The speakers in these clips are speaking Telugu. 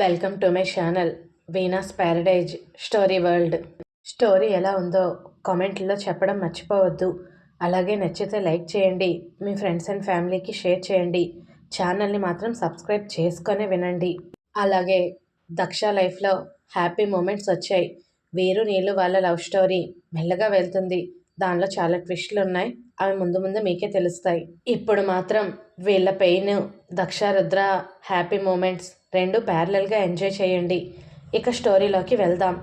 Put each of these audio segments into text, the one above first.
Welcome to my channel Veena's paradise story world story ఎలా ఉందో కామెంట్లో చెప్పడం మర్చిపోవద్దు. అలాగే నచ్చితే లైక్ చేయండి మీ ఫ్రెండ్స్ అండ్ ఫ్యామిలీకి షేర్ చేయండి. ఛానల్ని మాత్రం సబ్స్క్రైబ్ చేసుకొని వినండి. అలాగే దక్ష లైఫ్లో హ్యాపీ మూమెంట్స్ వచ్చాయి. వీరు నీళ్ళు వాళ్ళ లవ్ స్టోరీ మెల్లగా వెళ్తుంది. దానిలో చాలా ట్విస్టులు ఉన్నాయి. అవి ముందు ముందు మీకే తెలుస్తాయి. ఇప్పుడు మాత్రం వీళ్ళ pain Daksha Rudra happy moments రెండు ప్యారలల్గా ఎంజాయ్ చేయండి. ఇక స్టోరీలోకి వెళ్దాం.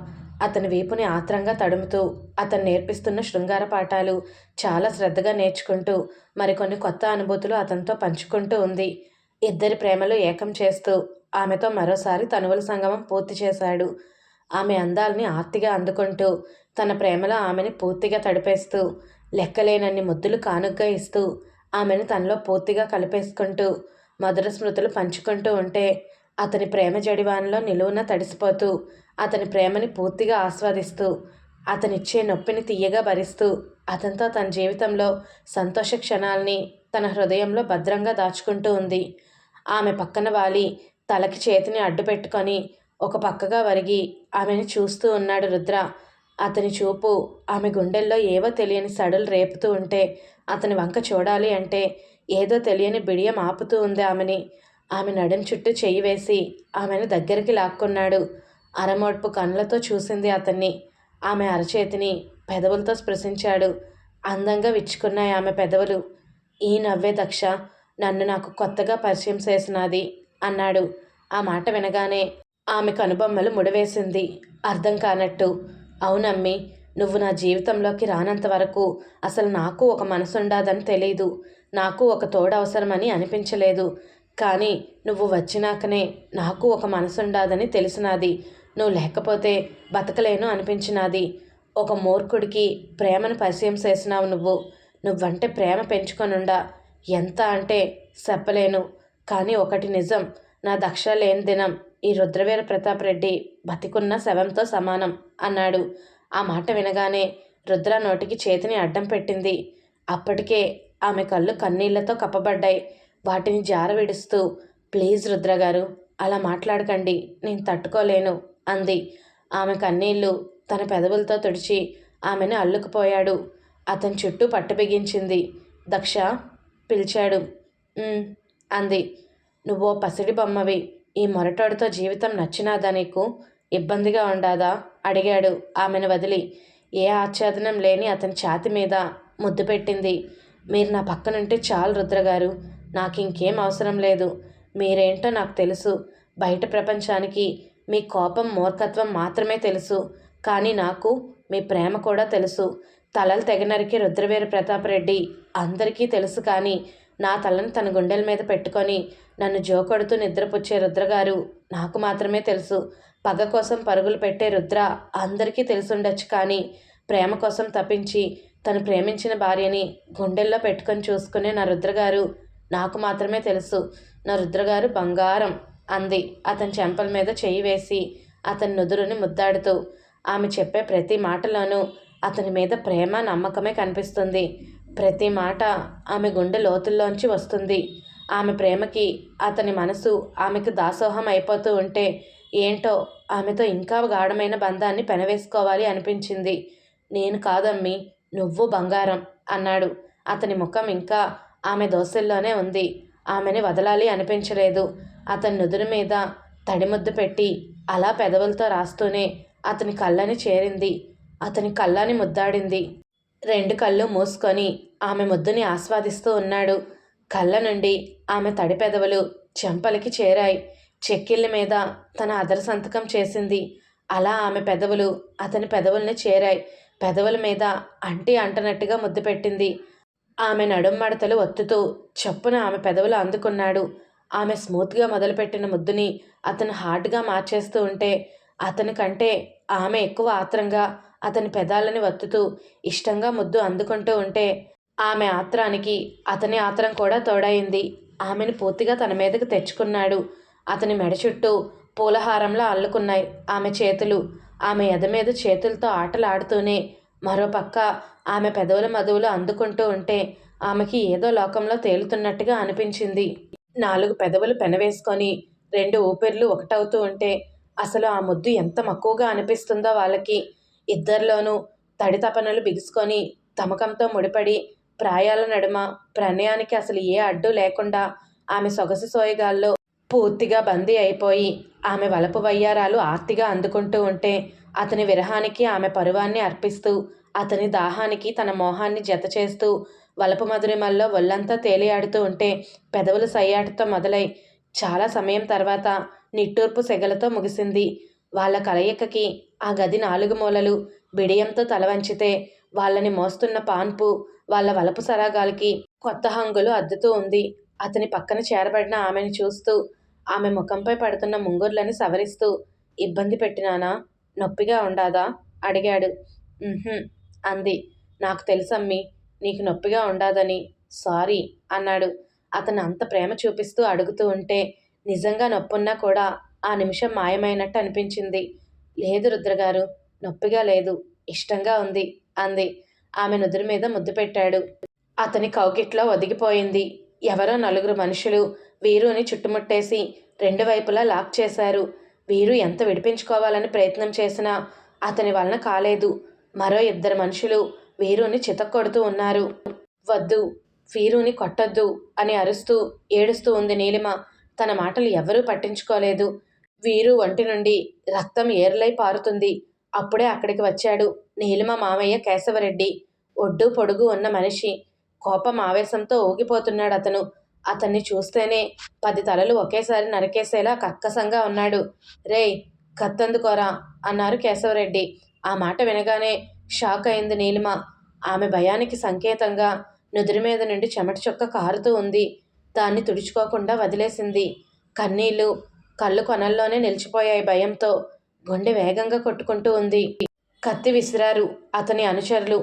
అతని వీపుని ఆత్రంగా తడుముతూ అతను నేర్పిస్తున్న శృంగార పాఠాలు చాలా శ్రద్ధగా నేర్చుకుంటూ మరికొన్ని కొత్త అనుభూతులు అతనితో పంచుకుంటూ ఉంది. ఇద్దరి ప్రేమలు ఏకం చేస్తూ ఆమెతో మరోసారి తనువుల సంగమం పూర్తి చేశాడు. ఆమె అందాల్ని ఆర్తిగా అందుకుంటూ తన ప్రేమలో ఆమెని పూర్తిగా తడిపేస్తూ లెక్కలేనన్ని ముద్దులు కానుగ్గా ఇస్తూ ఆమెను తనలో పూర్తిగా కలిపేసుకుంటూ మధుర స్మృతులు పంచుకుంటూ ఉంటే అతని ప్రేమ జడివానలో నిలువున తడిసిపోతూ అతని ప్రేమని పూర్తిగా ఆస్వాదిస్తూ అతనిచ్చే నొప్పిని తీయగా భరిస్తూ అతనితో తన జీవితంలో సంతోష క్షణాల్ని తన హృదయంలో భద్రంగా దాచుకుంటూ ఉంది. ఆమె పక్కన వాలి తలకి చేతిని అడ్డు పెట్టుకొని ఒక పక్కగా వరిగి ఆమెను చూస్తూ ఉన్నాడు రుద్ర. అతని చూపు ఆమె గుండెల్లో ఏవో తెలియని సడలు రేపుతూ ఉంటే అతని వంక చూడాలి అంటే ఏదో తెలియని బిడియం ఆపుతూ ఉంది ఆమెని. ఆమె నడుం చుట్టూ చెయ్యి వేసి ఆమెను దగ్గరికి లాక్కున్నాడు. అరమోడ్పు కళ్ళతో చూసింది అతన్ని. ఆమె అరచేతిని పెదవులతో స్పృశించాడు. అందంగా విచ్చుకున్నాయి ఆమె పెదవులు. ఈ నవ్వే దక్ష నన్ను నాకు కొత్తగా పరిచయం చేసినది అన్నాడు. ఆ మాట వినగానే ఆమె కనుబొమ్మలు ముడివేసింది. అర్థం కానట్టు. అవునమ్మి నువ్వు నా జీవితంలోకి రానంత వరకు అసలు నాకు ఒక మనసు ఉండదని తెలీదు. నాకు ఒక తోడు అవసరమని అనిపించలేదు. కానీ నువ్వు వచ్చినాకనే నాకు ఒక మనసుండాదని తెలిసినాది. తెలిసినది నువ్వు లేకపోతే బతకలేను అనిపించినది. ఒక మూర్ఖుడికి ప్రేమను పరిచయం చేసినావు నువ్వు. నువ్వంటే ప్రేమ పెంచుకొనుండా. ఎంత అంటే చెప్పలేను. కానీ ఒకటి నిజం నా దక్ష లేని దినం ఈ రుద్రవీర ప్రతాప్ రెడ్డి బతికున్న శవంతో సమానం అన్నాడు. ఆ మాట వినగానే రుద్ర నోటికి చేతిని అడ్డం పెట్టింది. అప్పటికే ఆమె కళ్ళు కన్నీళ్ళతో కప్పబడ్డాయి. వాటిని జార విడుస్తూ ప్లీజ్ రుద్ర గారు అలా మాట్లాడకండి నేను తట్టుకోలేను అంది. ఆమె కన్నీళ్ళు తన పెదవులతో తుడిచి ఆమెను అల్లుకుపోయాడు. అతని చుట్టూ పట్టు బిగించింది. దక్ష పిలిచాడు. అంది. నువ్వో పసిడి బొమ్మవి. ఈ మొరటోడితో జీవితం నచ్చినాదా నీకు? ఇబ్బందిగా ఉండాదా? అడిగాడు. ఆమెను వదిలి. ఏ ఆచ్ఛాదనం లేని అతని ఛాతి మీద ముద్దు పెట్టింది. మీరు నా పక్కనుంటే చాలు రుద్రగారు నాకు ఇంకేం అవసరం లేదు. మీరేంటో నాకు తెలుసు. బయట ప్రపంచానికి మీ కోపం మూర్ఖత్వం మాత్రమే తెలుసు. కానీ నాకు మీ ప్రేమ కూడా తెలుసు. తలలు తెగనరికి రుద్రవీర ప్రతాప్ రెడ్డి అందరికీ తెలుసు కానీ నా తలను తన గుండెల మీద పెట్టుకొని నన్ను జోకొడుతూ నిద్రపుచ్చే రుద్రగారు నాకు మాత్రమే తెలుసు. పగ కోసం పరుగులు పెట్టే రుద్ర అందరికీ తెలుసుండొచ్చు కానీ ప్రేమ కోసం తప్పించి తను ప్రేమించిన భార్యని గుండెల్లో పెట్టుకొని చూసుకునే నా రుద్రగారు నాకు మాత్రమే తెలుసు. నా రుద్రగారు బంగారం అంది. అతని చెంపల మీద చెయ్యి వేసి అతని నుదురుని ముద్దాడుతూ ఆమె చెప్పే ప్రతి మాటలోనూ అతని మీద ప్రేమ నమ్మకమే కనిపిస్తుంది. ప్రతి మాట ఆమె గుండె లోతుల్లోంచి వస్తుంది. ఆమె ప్రేమకి అతని మనసు ఆమెకు దాసోహం అయిపోతూ ఉంటే ఏంటో ఆమెతో ఇంకా గాఢమైన బంధాన్ని పెనవేసుకోవాలి అనిపించింది. నేను కాదమ్మి నువ్వు బంగారం అన్నాడు. అతని ముఖం ఇంకా ఆమె దోశల్లోనే ఉంది. ఆమెని వదలాలి అనిపించలేదు. అతని నుదురు మీద తడిముద్దు పెట్టి అలా పెదవులతో రాస్తూనే అతని కళ్ళని చేరింది. అతని కళ్ళని ముద్దాడింది. రెండు కళ్ళు మూసుకొని ఆమె ముద్దుని ఆస్వాదిస్తూ ఉన్నాడు. కళ్ళ నుండి ఆమె తడి పెదవులు చెంపలకి చేరాయి. చెక్కిళ్ళ మీద తన అదర సంతకం చేసింది. అలా ఆమె పెదవులు అతని పెదవుల్ని చేరాయి. పెదవుల మీద అంటి అంటనట్టుగా ముద్దు పెట్టింది. ఆమె నడుం మడతలు ఒత్తుతూ చప్పున ఆమె పెదవులు అందుకున్నాడు. ఆమె స్మూత్గా మొదలుపెట్టిన ముద్దుని అతను హార్డ్గా మార్చేస్తూ ఉంటే అతని కంటే ఆమె ఎక్కువ ఆత్రంగా అతని పెదాలని వత్తుతూ ఇష్టంగా ముద్దు అందుకుంటూ ఉంటే ఆమె ఆత్రానికి అతని ఆత్రం కూడా తోడైంది ఆమెను పూర్తిగా తన మీదకు తెచ్చుకున్నాడు. అతని మెడ చుట్టూ పూలహారంలో అల్లుకున్నాయి ఆమె చేతులు. ఆమె ఎద మీద చేతులతో ఆటలాడుతూనే మరోపక్క ఆమె పెదవుల మధువులు అందుకుంటూ ఉంటే ఆమెకి ఏదో లోకంలో తేలుతున్నట్టుగా అనిపించింది. నాలుగు పెదవులు పెనవేసుకొని రెండు ఊపిర్లు ఒకటవుతూ ఉంటే అసలు ఆ ముద్దు ఎంత మక్కువగా అనిపిస్తుందో వాళ్ళకి. ఇద్దరిలోనూ తడితపనలు బిగుసుకొని తమకంతో ముడిపడి ప్రాయాల నడుమ ప్రణయానికి అసలు ఏ అడ్డు లేకుండా ఆమె సొగసు సోయగాల్లో పూర్తిగా బందీ అయిపోయి ఆమె వలపు వయ్యారాలు ఆర్తిగా అందుకుంటూ ఉంటే అతని విరహానికి ఆమె పరువాన్ని అర్పిస్తూ అతని దాహానికి తన మోహాన్ని జత చేస్తూ వలపు మధురిమల్లో ఒళ్ళంతా తేలియాడుతూ ఉంటే పెదవులు సయ్యాటతో మొదలై చాలా సమయం తర్వాత నిట్టూర్పు సెగలతో ముగిసింది. వాళ్ళ కలయికకి ఆ గది నాలుగు మూలలు బిడియంతో తల వంచితే వాళ్ళని మోస్తున్న పాన్పు వాళ్ళ వలపు సరాగాలకి కొత్త హంగులు అద్దుతూ ఉంది. అతని పక్కన చేరబడిన ఆమెను చూస్తూ ఆమె ముఖంపై పడుతున్న ముంగుర్లని సవరిస్తూ ఇబ్బంది పెట్టినానా? నొప్పిగా ఉండాదా? అడిగాడు. అంది. నాకు తెలుసమ్మి నీకు నొప్పిగా ఉండాదని. సారీ అన్నాడు. అతను అంత ప్రేమ చూపిస్తూ అడుగుతూ ఉంటే నిజంగా నొప్పున్నా కూడా ఆ నిమిషం మాయమైనట్టు అనిపించింది. లేదు రుద్రగారు నొప్పిగా లేదు ఇష్టంగా ఉంది అంది. ఆమె నుదురు మీద ముద్దు పెట్టాడు. అతని కౌకిట్లో ఒదిగిపోయింది. ఎవరో నలుగురు మనుషులు వీరుని చుట్టుముట్టేసి రెండు వైపులా లాక్ చేశారు. వీరు ఎంత విడిపించుకోవాలని ప్రయత్నం చేసినా అతని వలన కాలేదు. మరో ఇద్దరు మనుషులు వీరుని చితక్కొడుతూ ఉన్నారు. వద్దు వీరుని కొట్టద్దు అని అరుస్తూ ఏడుస్తూ ఉంది నీలిమ. తన మాటలు ఎవరూ పట్టించుకోలేదు. వీరు ఒంటి నుండి రక్తం ఏర్లై పారుతుంది. అప్పుడే అక్కడికి వచ్చాడు నీలిమ మామయ్య కేశవరెడ్డి. ఒడ్డు పొడుగు ఉన్న మనిషి. కోపం ఆవేశంతో ఊగిపోతున్నాడు అతను. అతన్ని చూస్తేనే పది తలలు ఒకేసారి నరికేసేలా కక్కసంగా ఉన్నాడు. రేయ్ కత్తందుకోరా అన్నారు కేశవరెడ్డి. ఆ మాట వినగానే షాక్ అయింది నీలిమ. ఆమె భయానికి సంకేతంగా నుదురు మీద నుండి చెమట చుక్క కారుతూ ఉంది. దాన్ని తుడుచుకోకుండా వదిలేసింది. కన్నీళ్ళు కళ్ళు కొనల్లోనే నిలిచిపోయాయి భయంతో. గుండె వేగంగా కొట్టుకుంటూ ఉంది. కత్తి విసిరారు అతని అనుచరులు.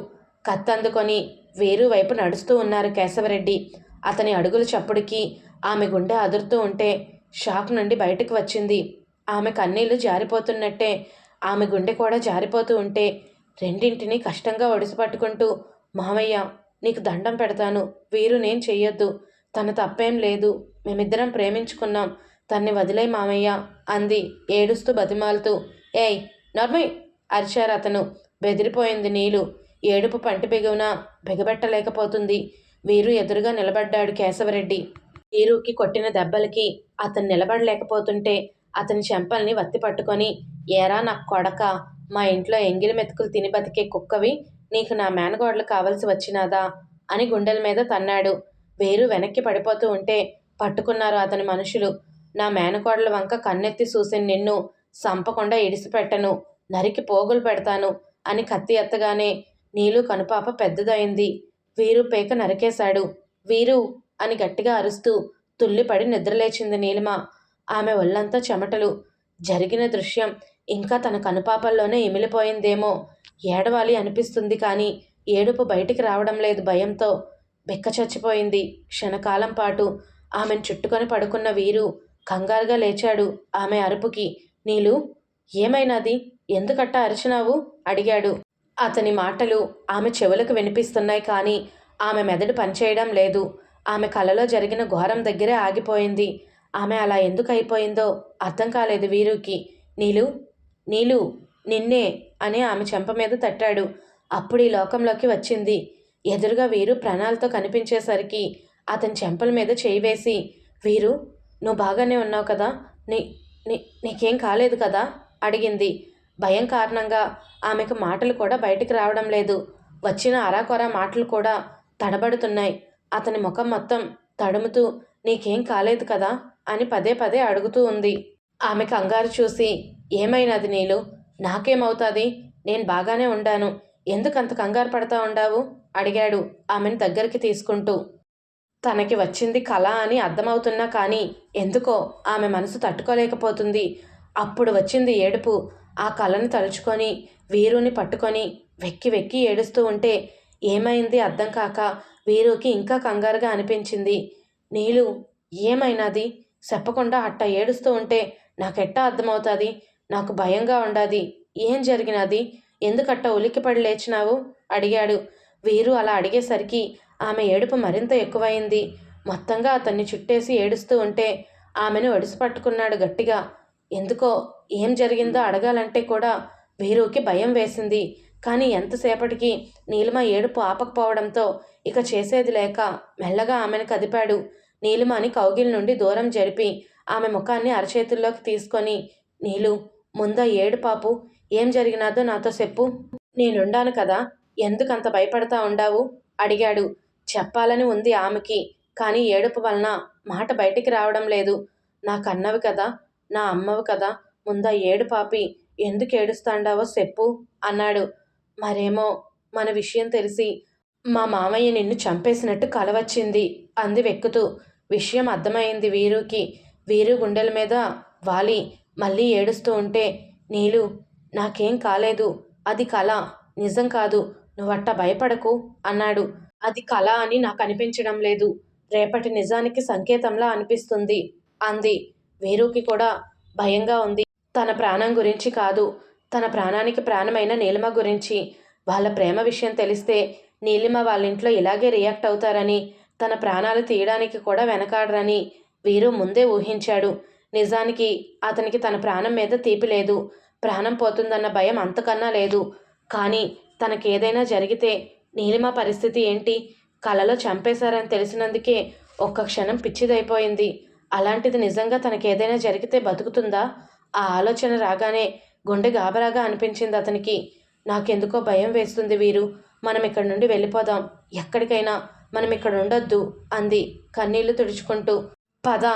కత్తి అందుకొని వేరు వైపు నడుస్తూ ఉన్నారు కేశవరెడ్డి. అతని అడుగుల చప్పుడుకి ఆమె గుండె అదురుతూ ఉంటే షాక్ నుండి బయటకు వచ్చింది. ఆమె కన్నీళ్ళు జారిపోతున్నట్టే ఆమె గుండె కూడా జారిపోతూ ఉంటే రెండింటినీ కష్టంగా ఒడిసిపట్టుకుంటూ మామయ్య నీకు దండం పెడతాను వీరు నేను చెయ్యొద్దు తన తప్పేం లేదు మేమిద్దరం ప్రేమించుకున్నాం తన్ని వదిలే మామయ్య అంది ఏడుస్తూ బతిమాలుతూ. ఏయ్ నర్మయ్ అరిచారు అతను. బెదిరిపోయింది నీలు. ఏడుపు పంటి బిగువున బిగబెట్టలేకపోతుంది. వీరు ఎదురుగా నిలబడ్డాడు కేశవరెడ్డి. వీరుకి కొట్టిన దెబ్బలకి అతను నిలబడలేకపోతుంటే అతని చెంపల్ని వత్తి పట్టుకొని ఏరా నా కొడక మా ఇంట్లో ఎంగిలి మెతుకులు తిని బతికే కుక్కవి నీకు నా మేనగోడలు కావలసి వచ్చినాదా? అని గుండెల మీద తన్నాడు. వేరు వెనక్కి పడిపోతూ ఉంటే పట్టుకున్నారు అతని మనుషులు. నా మేనకోడల వంక కన్నెత్తి చూసిన నిన్ను సంపకుండా ఇడిసిపెట్టను నరికి పోగులు పెడతాను అని కత్తి ఎత్తగానే నీలు కనుపాప పెద్దదైంది వీరు పేక నరికేశాడు. వీరు అని గట్టిగా అరుస్తూ తుల్లిపడి నిద్రలేచింది నీలిమ. ఆమె ఒళ్ళంతా చెమటలు. జరిగిన దృశ్యం ఇంకా తన కనుపాపల్లోనే ఇమిలిపోయిందేమో. ఏడవాలి అనిపిస్తుంది కానీ ఏడుపు బయటికి రావడం లేదు భయంతో. బెక్క చచ్చిపోయింది. క్షణకాలం పాటు ఆమెను చుట్టుకొని పడుకున్న వీరు కంగారుగా లేచాడు ఆమె అరుపుకి. నీలు ఏమైనాది? ఎందుకట్ట అరిచినావు? అడిగాడు. అతని మాటలు ఆమె చెవులకు వినిపిస్తున్నాయి కానీ ఆమె మెదడు పనిచేయడం లేదు. ఆమె కలలో జరిగిన ఘోరం దగ్గరే ఆగిపోయింది. ఆమె అలా ఎందుకు అయిపోయిందో అర్థం కాలేదు వీరుకి. నీలు నీలు నిన్నే అని ఆమె చెంప మీద తట్టాడు. అప్పుడు ఈ లోకంలోకి వచ్చింది. ఎదురుగా వీరు ప్రాణాలతో కనిపించేసరికి అతని చెంపల మీద చేయి వేసి వీరు నువ్వు బాగానే ఉన్నావు కదా? నీ నీ నీకేం కాలేదు కదా? అడిగింది. భయం కారణంగా ఆమెకు మాటలు కూడా బయటికి రావడం లేదు. వచ్చిన అరాకొరా మాటలు కూడా తడబడుతున్నాయి. అతని ముఖం మొత్తం తడుముతూ నీకేం కాలేదు కదా? అని పదే పదే అడుగుతూ ఉంది. ఆమె కంగారు చూసి ఏమైనది నీలు? నాకేమవుతుంది? నేను బాగానే ఉండాను. ఎందుకంత కంగారు పడతా ఉండావు? అడిగాడు ఆమెను దగ్గరికి తీసుకుంటూ. తనకి వచ్చింది కళ అని అర్థమవుతున్నా కానీ ఎందుకో ఆమె మనసు తట్టుకోలేకపోతుంది. అప్పుడు వచ్చింది ఏడుపు. ఆ కళను తలుచుకొని వీరుని పట్టుకొని వెక్కి వెక్కి ఏడుస్తూ ఉంటే ఏమైంది అర్థం కాక వీరుకి ఇంకా కంగారుగా అనిపించింది. నీలు ఏమైనాది? చెప్పకుండా అట్ట ఏడుస్తూ ఉంటే నాకెట్టా అర్థమవుతుంది? నాకు భయంగా ఉండాది. ఏం జరిగినది? ఎందుకట్ట ఉలిక్కిపడి లేచినావు? అడిగాడు. వీరు అలా అడిగేసరికి ఆమె ఏడుపు మరింత ఎక్కువైంది. మొత్తంగా అతన్ని చుట్టేసి ఏడుస్తూ ఉంటే ఆమెను ఒడిసి పట్టుకున్నాడు గట్టిగా. ఎందుకో ఏం జరిగిందో అడగాలంటే కూడా వీరుకి భయం వేసింది. కానీ ఎంతసేపటికి నీలిమ ఏడుపు ఆపకపోవడంతో ఇక చేసేది లేక మెల్లగా ఆమెను కదిపాడు. నీలిమని కౌగిలి నుండి దూరం జరిపి ఆమె ముఖాన్ని అరచేతుల్లోకి తీసుకొని నీలు ముంద ఏడు పాపు ఏం జరిగినాదో నాతో చెప్పు. నేనుండాను కదా ఎందుకంత భయపడతా ఉండావు? అడిగాడు. చెప్పాలని ఉంది ఆమెకి కానీ ఏడుపు వలన మాట బయటికి రావడం లేదు. నాకన్నవి కదా నా అమ్మవు కదా ముందా ఏడు పాపి ఎందుకు ఏడుస్తాండావో చెప్పు అన్నాడు. మరేమో మన విషయం తెలిసి మా మామయ్య నిన్ను చంపేసినట్టు కలవచ్చింది అంది వెక్కుతూ. విషయం అర్థమైంది వీరుకి. వీరు గుండెల మీద వాలి మళ్ళీ ఏడుస్తూ ఉంటే నీలు నాకేం కాలేదు అది కళ నిజం కాదు నువ్వట్ట భయపడకు అన్నాడు. అది కళ అని నాకు అనిపించడం లేదు రేపటి నిజానికి సంకేతంలా అనిపిస్తుంది అంది. వీరుకి కూడా భయంగా ఉంది. తన ప్రాణం గురించి కాదు తన ప్రాణానికి ప్రాణమైన నీలిమ గురించి. వాళ్ళ ప్రేమ విషయం తెలిస్తే నీలిమ వాళ్ళ ఇంట్లో ఇలాగే రియాక్ట్ అవుతారని తన ప్రాణాలు తీయడానికి కూడా వెనకాడరని వీరు ముందే ఊహించాడు. నిజానికి అతనికి తన ప్రాణం మీద తీపి లేదు. ప్రాణం పోతుందన్న భయం అంతకన్నా లేదు. కానీ తనకేదైనా జరిగితే నీలిమ పరిస్థితి ఏంటి? కలలో చంపేశారని తెలిసినందుకే ఒక్క క్షణం పిచ్చిదైపోయింది. అలాంటిది నిజంగా తనకేదైనా జరిగితే బతుకుతుందా? ఆ ఆలోచన రాగానే గుండె గాబరాగా అనిపించింది అతనికి. నాకెందుకో భయం వేస్తుంది వీరు. మనం ఇక్కడి నుండి వెళ్ళిపోదాం. ఎక్కడికైనా మనం ఇక్కడ ఉండొద్దు అంది కన్నీళ్ళు తుడుచుకుంటూ. పద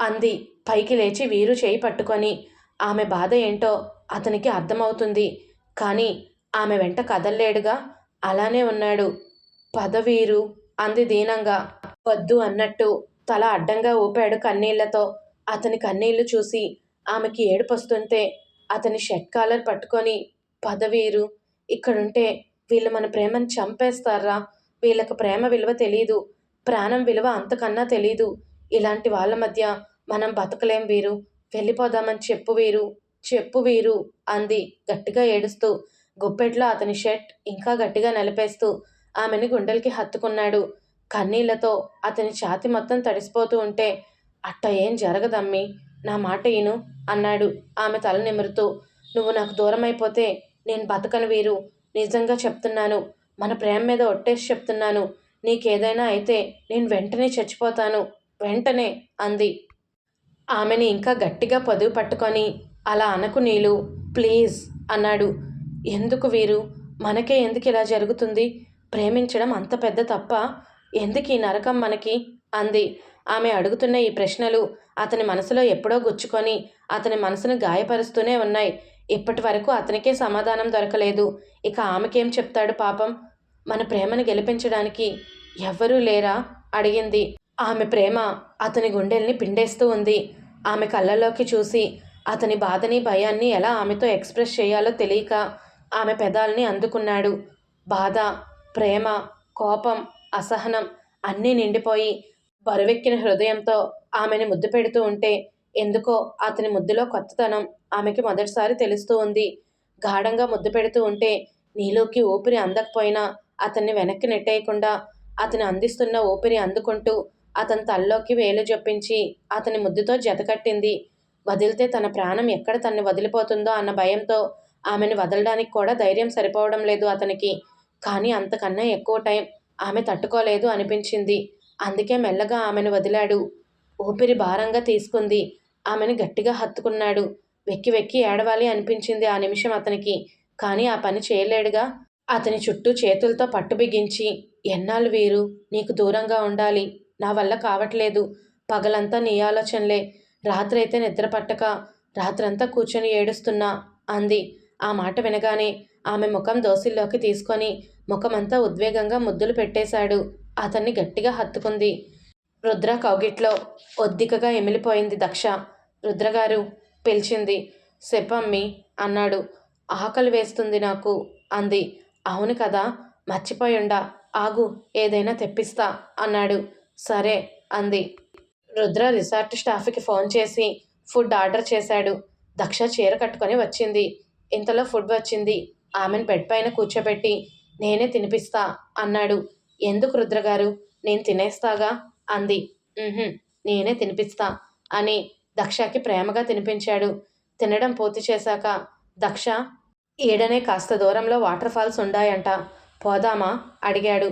అంది పైకి లేచి వీరు చేయి పట్టుకొని. ఆమె బాధ ఏంటో అతనికి అర్థమవుతుంది. కానీ ఆమె వెంట కదల్లేడుగా అలానే ఉన్నాడు. పద వీరు అంది దీనంగా. వద్దు అన్నట్టు తల అడ్డంగా ఊపాడు కన్నీళ్ళతో. అతని కన్నీళ్ళు చూసి ఆమెకి ఏడుపొస్తుంటే అతని షర్ట్ కాలర్ పట్టుకొని పదవీరు ఇక్కడుంటే వీళ్ళు మన ప్రేమను చంపేస్తారా? వీళ్ళకు ప్రేమ విలువ తెలీదు ప్రాణం విలువ అంతకన్నా తెలీదు. ఇలాంటి వాళ్ళ మధ్య మనం బతకలేం వీరు. వెళ్ళిపోదామని చెప్పు వీరు చెప్పు వీరు అంది గట్టిగా ఏడుస్తూ. గుప్పెట్లో అతని షర్ట్ ఇంకా గట్టిగా నలిపేస్తూ ఆమెను గుండెలకి హత్తుకున్నాడు. కన్నీళ్ళతో అతని ఛాతి మొత్తం తడిసిపోతూ ఉంటే అట్ట ఏం జరగదమ్మి? నా మాట ఈను అన్నాడు. ఆమె తల నిమురుతూ నువ్వు నాకు దూరం అయిపోతే నేను బతకను వీరు. నిజంగా చెప్తున్నాను. మన ప్రేమ మీద ఒట్టేసి చెప్తున్నాను. నీకేదైనా అయితే నేను వెంటనే చచ్చిపోతాను. వెంటనే అంది. ఆమెని ఇంకా గట్టిగా పదువు పట్టుకొని అలా అనకు నీలు. ప్లీజ్ అన్నాడు. ఎందుకు వీరు? మనకే ఎందుకు ఇలా జరుగుతుంది? ప్రేమించడం అంత పెద్ద తప్ప? ఎందుకు ఈ నరకం మనకి? అంది. ఆమె అడుగుతున్న ఈ ప్రశ్నలు అతని మనసులో ఎప్పుడో గుచ్చుకొని అతని మనసును గాయపరుస్తూనే ఉన్నాయి. ఇప్పటి వరకు అతనికే సమాధానం దొరకలేదు. ఇక ఆమెకేం చెప్తాడు పాపం? మన ప్రేమను గెలిపించడానికి ఎవ్వరూ లేరా? అడిగింది. ఆమె ప్రేమ అతని గుండెల్ని పిండేస్తూ ఉంది. ఆమె కళ్ళల్లోకి చూసి అతని బాధని భయాన్ని ఎలా ఆమెతో ఎక్స్ప్రెస్ చేయాలో తెలియక ఆమె పెదాల్ని అందుకున్నాడు. బాధ ప్రేమ కోపం అసహనం అన్నీ నిండిపోయి బరువెక్కిన హృదయంతో ఆమెని ముద్దు పెడుతూ ఉంటే ఎందుకో అతని ముద్దులో కొత్తతనం ఆమెకి మొదటిసారి తెలుస్తూ ఉంది. గాఢంగా ముద్దు పెడుతూ ఉంటే నీలోకి ఊపిరి అందకపోయినా అతన్ని వెనక్కి నెట్టేయకుండా అతను అందిస్తున్న ఊపిరి అందుకుంటూ అతని తల్లోకి వేలు జొప్పించి అతని ముద్దుతో జతకట్టింది వదిలితే తన ప్రాణం ఎక్కడ తన్ని వదిలిపోతుందో అన్న భయంతో ఆమెను వదలడానికి కూడా ధైర్యం సరిపోవడం లేదు అతనికి. కానీ అంతకన్నా ఎక్కువ టైం ఆమె తట్టుకోలేదు అనిపించింది. అందుకే మెల్లగా ఆమెను వదిలాడు. ఊపిరి భారంగా తీసుకుంది. ఆమెను గట్టిగా హత్తుకున్నాడు. వెక్కి వెక్కి ఏడవాలి అనిపించింది ఆ నిమిషం అతనికి. కానీ ఆ పని చేయలేడుగా. అతని చుట్టూ చేతులతో పట్టు బిగించి ఎన్నాళ్ళు వీరు? నీకు దూరంగా ఉండాలి. నా వల్ల కావట్లేదు. పగలంతా నీ ఆలోచనలే. రాత్రైతే నిద్ర పట్టక రాత్రంతా కూర్చొని ఏడుస్తున్నా అంది. ఆ మాట వినగానే ఆమె ముఖం దోసిల్లోకి తీసుకొని ముఖమంతా ఉద్వేగంగా ముద్దులు పెట్టేశాడు. అతన్ని గట్టిగా హత్తుకుంది. రుద్ర కౌగిట్లో ఒద్దికగా ఎమిలిపోయింది దక్ష. రుద్రగారు పిలిచింది చెప్పమ్మి అన్నాడు. ఆకలి వేస్తుంది నాకు అంది. అవును కదా మర్చిపోయుండా. ఆగు ఏదైనా తెప్పిస్తా అన్నాడు. సరే అంది. రుద్ర రిసార్ట్ స్టాఫ్కి ఫోన్ చేసి ఫుడ్ ఆర్డర్ చేశాడు. దక్ష చీర కట్టుకొని వచ్చింది. ఇంతలో ఫుడ్ వచ్చింది. ఆమెను బెడ్ పైన కూర్చోబెట్టి నేనే తినిపిస్తా అన్నాడు. ఎందుకు రుద్రగారు? నేను తినేస్తాగా? అంది. నేనే తినిపిస్తా అని దక్షకి ప్రేమగా తినిపించాడు. తినడం పూర్తి చేశాక దక్ష ఈడనే కాస్త దూరంలో వాటర్ ఫాల్స్ ఉండాయంట పోదామా? అడిగాడు.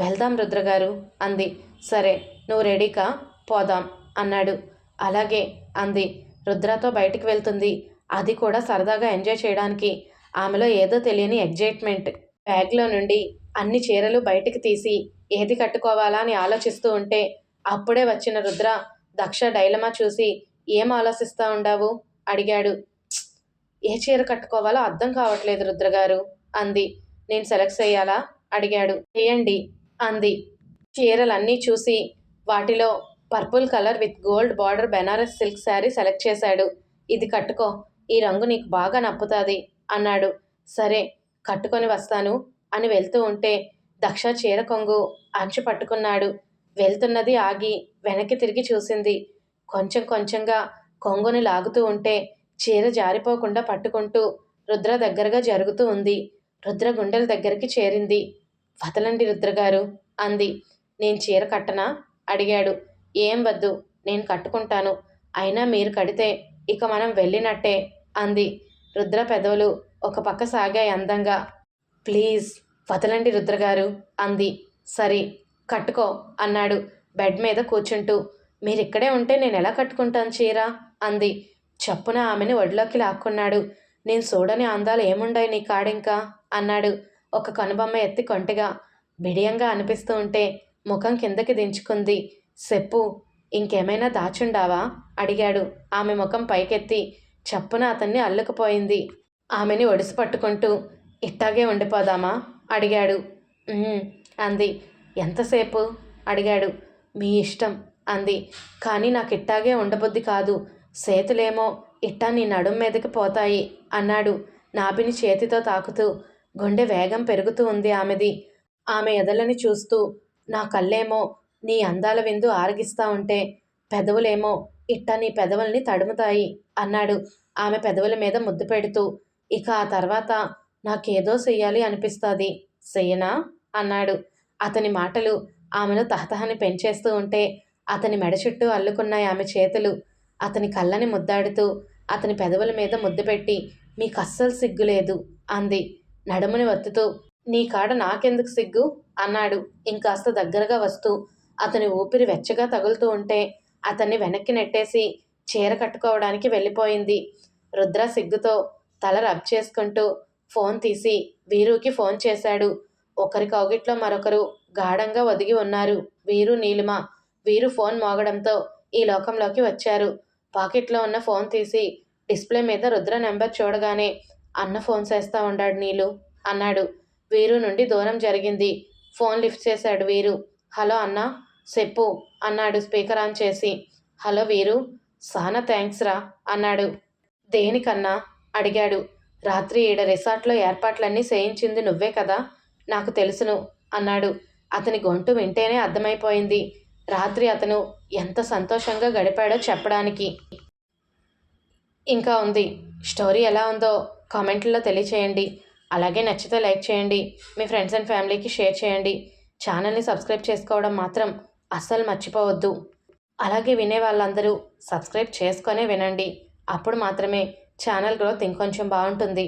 వెళ్దాం రుద్రగారు అంది. సరే నువ్వు రెడీకా? పోదాం అన్నాడు. అలాగే అంది. రుద్రతో బయటికి వెళ్తుంది. అది కూడా సరదాగా ఎంజాయ్ చేయడానికి. ఆమెలో ఏదో తెలియని ఎగ్జైట్మెంట్ బ్యాగ్లో నుండి అన్ని చీరలు బయటికి తీసి ఏది కట్టుకోవాలా అని ఆలోచిస్తూ ఉంటే అప్పుడే వచ్చిన రుద్ర దక్ష డైలమా చూసి ఏం ఆలోచిస్తా ఉండావు? అడిగాడు. ఏ చీర కట్టుకోవాలో అర్థం కావట్లేదు రుద్రగారు అంది. నేను సెలెక్ట్ చేయాలా? అడిగాడు. చేయండి అంది. చీరలన్నీ చూసి వాటిలో purple colour with gold border Banaras silk sari select చేశాడు. ఇది కట్టుకో ఈ రంగు నీకు బాగా నప్పుతుంది. అన్నాడు. సరే కట్టుకొని వస్తాను అని వెళ్తూ ఉంటే దక్ష చీర కొంగు అంచు పట్టుకున్నాడు. వెళ్తున్నది ఆగి వెనక్కి తిరిగి చూసింది. కొంచెం కొంచెంగా కొంగుని లాగుతూ ఉంటే చీర జారిపోకుండా పట్టుకుంటూ రుద్ర దగ్గరగా జరుగుతూ ఉంది. రుద్ర గుండెల దగ్గరికి చేరింది. వదలండి రుద్రగారు అంది. నేను చీర కట్టనా? అడిగాడు. ఏం వద్దు నేను కట్టుకుంటాను. అయినా మీరు కడితే ఇక మనం వెళ్ళినట్టే అంది. రుద్ర పెదవులు ఒక పక్క సాగాయి అందంగా. ప్లీజ్ వదలండి రుద్రగారు అంది. సరే కట్టుకో అన్నాడు బెడ్ మీద కూర్చుంటూ. మీరిక్కడే ఉంటే నేను ఎలా కట్టుకుంటాను చీర? అంది. చప్పున ఆమెను ఒడిలోకి లాక్కున్నాడు. నేను చూడని అందాలు ఏముండాయి నీ కాడింకా? అన్నాడు ఒక కనుబొమ్మ ఎత్తి కొంటిగా. బిడియంగా అనిపిస్తూ ఉంటే ముఖం కిందకి దించుకుంది. చెప్పు ఇంకేమైనా దాచుండావా? అడిగాడు. ఆమె ముఖం పైకెత్తి. చప్పున అతన్ని అల్లుకుపోయింది. ఆమెని ఒడిసి పట్టుకుంటూ ఇట్టాగే ఉండిపోదామా? అడిగాడు. అంది. ఎంతసేపు? అడిగాడు. మీ ఇష్టం అంది. కానీ నాకు ఇట్టాగే ఉండబుద్ధి కాదు. సేతులేమో ఇట్టా నీ నడుం మీదకి పోతాయి అన్నాడు నాభిని చేతితో తాకుతూ. గుండె వేగం పెరుగుతూ ఉంది ఆమెది. ఆమె ఎదలని చూస్తూ నా కళ్ళేమో నీ అందాల విందు ఆరగిస్తా ఉంటే పెదవులేమో ఇట్ట నీ పెదవుల్ని తడుముతాయి అన్నాడు. ఆమె పెదవుల మీద ముద్దు పెడుతూ ఇక ఆ తర్వాత నాకేదో చెయ్యాలి అనిపిస్తుంది. చెయ్యనా అన్నాడు. అతని మాటలు ఆమెను తహతహని పెంచేస్తూ ఉంటే అతని మెడ చుట్టూ అల్లుకున్నాయి ఆమె చేతులు. అతని కళ్ళని ముద్దాడుతూ అతని పెదవుల మీద ముద్దు పెట్టి మీకు అస్సలు సిగ్గు లేదు అంది. నడుముని వత్తుతూ నీ కాడ నాకెందుకు సిగ్గు? అన్నాడు. ఇంకాస్త దగ్గరగా వస్తూ అతని ఊపిరి వెచ్చగా తగులుతూ ఉంటే అతన్ని వెనక్కి నెట్టేసి చీర కట్టుకోవడానికి వెళ్ళిపోయింది. రుద్ర సిగ్గుతో తల రబ్ చేసుకుంటూ ఫోన్ తీసి వీరుకి ఫోన్ చేశాడు. ఒకరి కౌగిట్లో మరొకరు గాఢంగా ఒదిగి ఉన్నారు. వీరు నీలిమ వీరు ఫోన్ మోగడంతో ఈ లోకంలోకి వచ్చారు. పాకెట్లో ఉన్న ఫోన్ తీసి డిస్ప్లే మీద రుద్ర నెంబర్ చూడగానే అన్న ఫోన్ చేస్తా ఉండాడు నీలు అన్నాడు. వీరు నుండి దూరం జరిగింది. ఫోన్ లిఫ్ట్ చేశాడు వీరు. హలో అన్నా చెప్పు అన్నాడు స్పీకర్ ఆన్ చేసి. హలో వీరు సానా థ్యాంక్స్ రా అన్నాడు. దేనికన్నా అడిగాడు. రాత్రి ఈడ రిసార్ట్లో ఏర్పాట్లన్నీ చేయించింది నువ్వే కదా? నాకు తెలుసును అన్నాడు. అతని గొంతు వింటేనే అర్థమైపోయింది. రాత్రి అతను ఎంత సంతోషంగా గడిపాడో చెప్పడానికి. ఇంకా ఉంది. స్టోరీ ఎలా ఉందో కామెంట్లో తెలియచేయండి. అలాగే నచ్చితే లైక్ చేయండి. మీ ఫ్రెండ్స్ అండ్ ఫ్యామిలీకి షేర్ చేయండి. ఛానల్ని సబ్స్క్రైబ్ చేసుకోవడం మాత్రం అస్సలు మర్చిపోవద్దు. అలాగే వినే వాళ్ళందరూ సబ్స్క్రైబ్ చేసుకొనే వినండి. అప్పుడు మాత్రమే ఛానల్ గ్రోత్ ఇంకొంచెం బాగుంటుంది.